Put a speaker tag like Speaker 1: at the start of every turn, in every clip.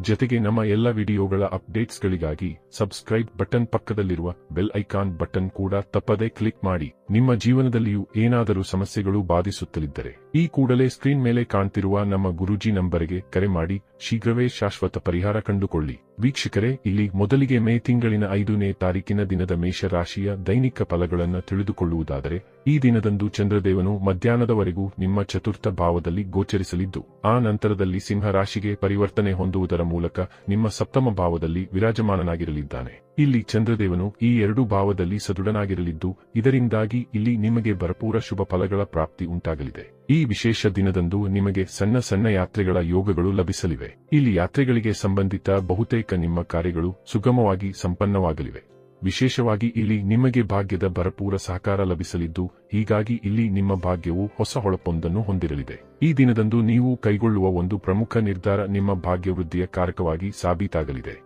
Speaker 1: ಜೊತೆಗೆ ನಮ್ಮ ಎಲ್ಲ ವಿಡಿಯೋಗಳ ಅಪ್ಡೇಟ್ಸ್ಗಳಿಗಾಗಿ ಸಬ್ಸ್ಕ್ರೈಬ್ ಬಟನ್ ಪಕ್ಕದಲ್ಲಿರುವ ಬೆಲ್ ಐಕಾನ್ ಬಟನ್ ಕೂಡ ತಪ್ಪದೇ ಕ್ಲಿಕ್ ಮಾಡಿ. ನಿಮ್ಮ ಜೀವನದಲ್ಲಿಯೂ ಏನಾದರೂ ಸಮಸ್ಯೆಗಳು ಬಾಧಿಸುತ್ತಲಿದ್ದರೆ ಈ ಕೂಡಲೇ ಸ್ಕ್ರೀನ್ ಮೇಲೆ ಕಾಣ್ತಿರುವ ನಮ್ಮ ಗುರೂಜಿ ನಂಬರ್ಗೆ ಕರೆ ಮಾಡಿ ಶೀಘ್ರವೇ ಶಾಶ್ವತ ಪರಿಹಾರ ಕಂಡುಕೊಳ್ಳಿ. ವೀಕ್ಷಕರೇ, ಇಲ್ಲಿ ಮೊದಲಿಗೆ ಮೇ ತಿಂಗಳಿನ ಐದನೇ ತಾರೀಕಿನ ದಿನದ ಮೇಷರಾಶಿಯ ದೈನಿಕ ಫಲಗಳನ್ನು ತಿಳಿದುಕೊಳ್ಳುವುದಾದರೆ, ಈ ದಿನದಂದು ಚಂದ್ರದೇವನು ಮಧ್ಯಾಹ್ನದವರೆಗೂ ನಿಮ್ಮ ಚತುರ್ಥ ಭಾವದಲ್ಲಿ ಗೋಚರಿಸಲಿದ್ದು, ಆ ನಂತರದಲ್ಲಿ ಸಿಂಹರಾಶಿಗೆ ಪರಿವರ್ತನೆ ಹೊಂದುವುದರ ಮೂಲಕ ನಿಮ್ಮ ಸಪ್ತಮ ಭಾವದಲ್ಲಿ ವಿರಾಜಮಾನನಾಗಿರಲಿದ್ದಾನೆ. ಇಲ್ಲಿ ಚಂದ್ರದೇವನು ಈ ಎರಡು ಭಾವದಲ್ಲಿ ಸದೃಢನಾಗಿರಲಿದ್ದು, ಇದರಿಂದಾಗಿ ಇಲ್ಲಿ ನಿಮಗೆ ಭರಪೂರ ಶುಭ ಫಲಗಳ ಪ್ರಾಪ್ತಿ ಉಂಟಾಗಲಿದೆ. ಈ ವಿಶೇಷ ದಿನದಂದು ನಿಮಗೆ ಸಣ್ಣ ಸಣ್ಣ ಯಾತ್ರೆಗಳ ಯೋಗಗಳು ಲಭಿಸಲಿವೆ. ಇಲ್ಲಿ ಯಾತ್ರೆಗಳಿಗೆ ಸಂಬಂಧಿತ ಬಹುತೇಕ ನಿಮ್ಮ ಕಾರ್ಯಗಳು ಸುಗಮವಾಗಿ ಸಂಪನ್ನವಾಗಲಿವೆ. ವಿಶೇಷವಾಗಿ ಇಲ್ಲಿ ನಿಮಗೆ ಭಾಗ್ಯದ ಭರಪೂರ ಸಹಕಾರ ಲಭಿಸಲಿದ್ದು, ಹೀಗಾಗಿ ಇಲ್ಲಿ ನಿಮ್ಮ ಭಾಗ್ಯವು ಹೊಸ ಹೊಳಪೊಂದನ್ನು ಹೊಂದಿರಲಿದೆ. ಈ ದಿನದಂದು ನೀವು ಕೈಗೊಳ್ಳುವ ಒಂದು ಪ್ರಮುಖ ನಿರ್ಧಾರ ನಿಮ್ಮ ಭಾಗ್ಯವೃದ್ಧಿಯ ಕಾರಕವಾಗಿ ಸಾಬೀತಾಗಲಿದೆ.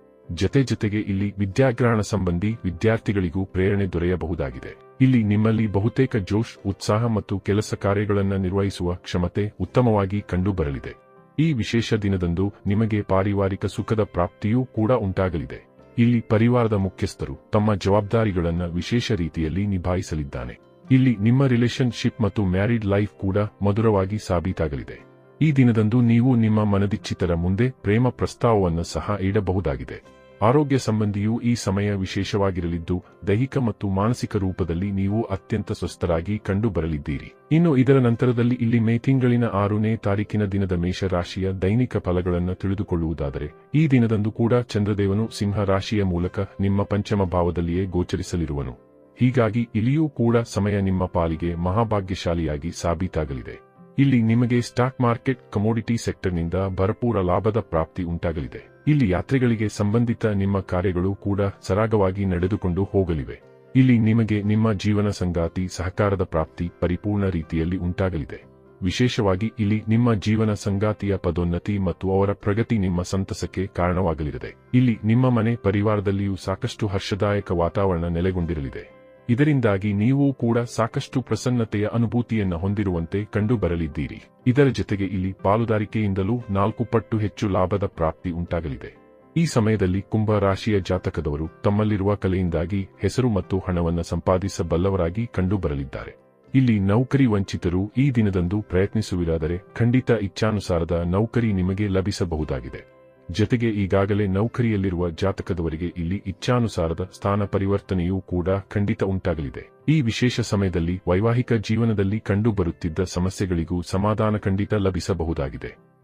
Speaker 1: ಜತೆ ಜತೆಗೆ ಇಲ್ಲಿ ವಿದ್ಯಾಗ್ರಹಣ ಸಂಬಂಧಿ ವಿದ್ಯಾರ್ಥಿಗಳಿಗೂ ಪ್ರೇರಣೆ ದೊರೆಯಬಹುದಾಗಿದೆ. ಇಲ್ಲಿ ನಿಮ್ಮಲ್ಲಿ ಬಹುತೇಕ ಜೋಶ್ ಉತ್ಸಾಹ ಮತ್ತು ಕೆಲಸ ಕಾರ್ಯಗಳನ್ನು ನಿರ್ವಹಿಸುವ ಕ್ಷಮತೆ ಉತ್ತಮವಾಗಿ ಕಂಡುಬರಲಿದೆ. ಈ ವಿಶೇಷ ದಿನದಂದು ನಿಮಗೆ ಪಾರಿವಾರಿಕ ಸುಖದ ಪ್ರಾಪ್ತಿಯೂ ಕೂಡ ಉಂಟಾಗಲಿದೆ. ಇಲ್ಲಿ ಪರಿವಾರದ ಮುಖ್ಯಸ್ಥರು ತಮ್ಮ ಜವಾಬ್ದಾರಿಗಳನ್ನು ವಿಶೇಷ ರೀತಿಯಲ್ಲಿ ನಿಭಾಯಿಸಲಿದ್ದಾನೆ. ಇಲ್ಲಿ ನಿಮ್ಮ ರಿಲೇಶನ್ಶಿಪ್ ಮತ್ತು ಮ್ಯಾರಿಡ್ ಲೈಫ್ ಕೂಡ ಮಧುರವಾಗಿ ಸಾಬೀತಾಗಲಿದೆ. ಈ ದಿನದಂದು ನೀವು ನಿಮ್ಮ ಮನದಿಚ್ಚಿತರ ಮುಂದೆ ಪ್ರೇಮ ಪ್ರಸ್ತಾವವನ್ನು ಸಹ ಇಡಬಹುದಾಗಿದೆ. ಆರೋಗ್ಯ ಸಂಬಂಧಿಯೂ ಈ ಸಮಯ ವಿಶೇಷವಾಗಿರಲಿದ್ದು, ದೈಹಿಕ ಮತ್ತು ಮಾನಸಿಕ ರೂಪದಲ್ಲಿ ನೀವು ಅತ್ಯಂತ ಸ್ವಸ್ಥರಾಗಿ ಕಂಡುಬರಲಿದ್ದೀರಿ. ಇನ್ನು ಇದರ ನಂತರದಲ್ಲಿ ಇಲ್ಲಿ ಮೇ ತಿಂಗಳಿನ ಆರನೇ ತಾರೀಕಿನ ದಿನದ ಮೇಷರಾಶಿಯ ದೈನಿಕ ಫಲಗಳನ್ನು ತಿಳಿದುಕೊಳ್ಳುವುದಾದರೆ, ಈ ದಿನದಂದು ಕೂಡ ಚಂದ್ರದೇವನು ಸಿಂಹ ರಾಶಿಯ ಮೂಲಕ ನಿಮ್ಮ ಪಂಚಮ ಭಾವದಲ್ಲಿಯೇ ಗೋಚರಿಸಲಿರುವನು. ಹೀಗಾಗಿ ಇಲ್ಲಿಯೂ ಕೂಡ ಸಮಯ ನಿಮ್ಮ ಪಾಲಿಗೆ ಮಹಾಭಾಗ್ಯಶಾಲಿಯಾಗಿ ಸಾಬೀತಾಗಲಿದೆ. ಇಲ್ಲಿ ನಿಮಗೆ ಸ್ಟಾಕ್ ಮಾರ್ಕೆಟ್ ಕಮೋಡಿಟಿ ಸೆಕ್ಟರ್ನಿಂದ ಭರಪೂರ ಲಾಭದ ಪ್ರಾಪ್ತಿ ಉಂಟಾಗಲಿದೆ. ಇಲ್ಲಿ ಯಾತ್ರೆಗಳಿಗೆ ಸಂಬಂಧಿತ ನಿಮ್ಮ ಕಾರ್ಯಗಳು ಕೂಡ ಸರಾಗವಾಗಿ ನಡೆದುಕೊಂಡು ಹೋಗಲಿವೆ. ಇಲ್ಲಿ ನಿಮಗೆ ನಿಮ್ಮ ಜೀವನ ಸಂಗಾತಿ ಸಹಕಾರದ ಪ್ರಾಪ್ತಿ ಪರಿಪೂರ್ಣ ರೀತಿಯಲ್ಲಿ ಉಂಟಾಗಲಿದೆ. ವಿಶೇಷವಾಗಿ ಇಲ್ಲಿ ನಿಮ್ಮ ಜೀವನ ಸಂಗಾತಿಯ ಪದೋನ್ನತಿ ಮತ್ತು ಅವರ ಪ್ರಗತಿ ನಿಮ್ಮ ಸಂತಸಕ್ಕೆ ಕಾರಣವಾಗಲಿದೆ. ಇಲ್ಲಿ ನಿಮ್ಮ ಮನೆ ಪರಿವಾರದಲ್ಲಿಯೂ ಸಾಕಷ್ಟು ಹರ್ಷದಾಯಕ ವಾತಾವರಣ ನೆಲೆಗೊಂಡಿರಲಿದೆ. ಇದರಿಂದಾಗಿ ನೀವು ಕೂಡ ಸಾಕಷ್ಟು ಪ್ರಸನ್ನತೆಯ ಅನುಭೂತಿಯನ್ನ ಹೊಂದಿರುವಂತೆ ಕಂಡುಬರಲಿದ್ದೀರಿ. ಇದರ ಜೊತೆಗೆ ಇಲ್ಲಿ ಪಾಲುದಾರಿಕೆಯಿಂದಲೂ ನಾಲ್ಕು ಪಟ್ಟು ಹೆಚ್ಚು ಲಾಭದ ಪ್ರಾಪ್ತಿ ಉಂಟಾಗಲಿದೆ. ಈ ಸಮಯದಲ್ಲಿ ಕುಂಭ ರಾಶಿಯ ಜಾತಕದವರು ತಮ್ಮಲ್ಲಿರುವ ಕಲೆಯಿಂದಾಗಿ ಹೆಸರು ಮತ್ತು ಹಣವನ್ನು ಸಂಪಾದಿಸಬಲ್ಲವರಾಗಿ ಕಂಡುಬರಲಿದ್ದಾರೆ. ಇಲ್ಲಿ ನೌಕರಿ ವಂಚಿತರು ಈ ದಿನದಂದು ಪ್ರಯತ್ನಿಸುವಿರಾದರೆ ಖಂಡಿತ ಇಚ್ಛಾನುಸಾರದ ನೌಕರಿ ನಿಮಗೆ ಲಭಿಸಬಹುದಾಗಿದೆ. ಜೊತೆಗೆ ಈಗಾಗಲೇ ನೌಕರಿಯಲ್ಲಿರುವ ಜಾತಕದವರಿಗೆ ಇಲ್ಲಿ ಇಚ್ಛಾನುಸಾರದ ಸ್ಥಾನ ಪರಿವರ್ತನೆಯೂ ಕೂಡ ಖಂಡಿತ ಉಂಟಾಗಲಿದೆ. ಈ ವಿಶೇಷ ಸಮಯದಲ್ಲಿ ವೈವಾಹಿಕ ಜೀವನದಲ್ಲಿ ಕಂಡುಬರುತ್ತಿದ್ದ ಸಮಸ್ಯೆಗಳಿಗೂ ಸಮಾಧಾನ ಖಂಡಿತ ಲಭಿಸಬಹುದಾಗಿದೆ.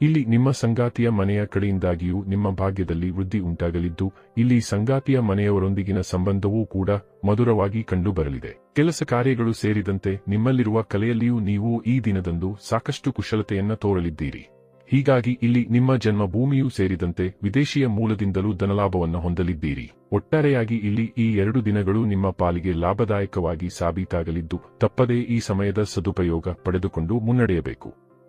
Speaker 1: ಇಲ್ಲಿ ನಿಮ್ಮ ಸಂಗಾತಿಯ ಮನೆಯ ಕಡೆಯಿಂದಾಗಿಯೂ ನಿಮ್ಮ ಭಾಗ್ಯದಲ್ಲಿ ವೃದ್ಧಿ ಉಂಟಾಗಲಿದ್ದು, ಇಲ್ಲಿ ಸಂಗಾತಿಯ ಮನೆಯವರೊಂದಿಗಿನ ಸಂಬಂಧವೂ ಕೂಡ ಮಧುರವಾಗಿ ಕಂಡುಬರಲಿದೆ. ಕೆಲಸ ಕಾರ್ಯಗಳು ಸೇರಿದಂತೆ ನಿಮ್ಮಲ್ಲಿರುವ ಕಲೆಯಲ್ಲಿಯೂ ನೀವು ಈ ದಿನದಂದು ಸಾಕಷ್ಟು ಕುಶಲತೆಯನ್ನ ತೋರಲಿದ್ದೀರಿ. ಹೀಗಾಗಿ ಇಲ್ಲಿ ನಿಮ್ಮ ಜನ್ಮಭೂಮಿಯೂ ಸೇರಿದಂತೆ ವಿದೇಶಿಯ ಮೂಲದಿಂದಲೂ ಧನಲಾಭವನ್ನು ಹೊಂದಲಿದ್ದೀರಿ. ಒಟ್ಟಾರೆಯಾಗಿ ಇಲ್ಲಿ ಈ ಎರಡು ದಿನಗಳು ನಿಮ್ಮ ಪಾಲಿಗೆ ಲಾಭದಾಯಕವಾಗಿ ಸಾಬೀತಾಗಲಿದ್ದು, ತಪ್ಪದೇ ಈ ಸಮಯದ ಸದುಪಯೋಗ ಪಡೆದುಕೊಂಡು ಮುನ್ನಡೆಯಬೇಕು.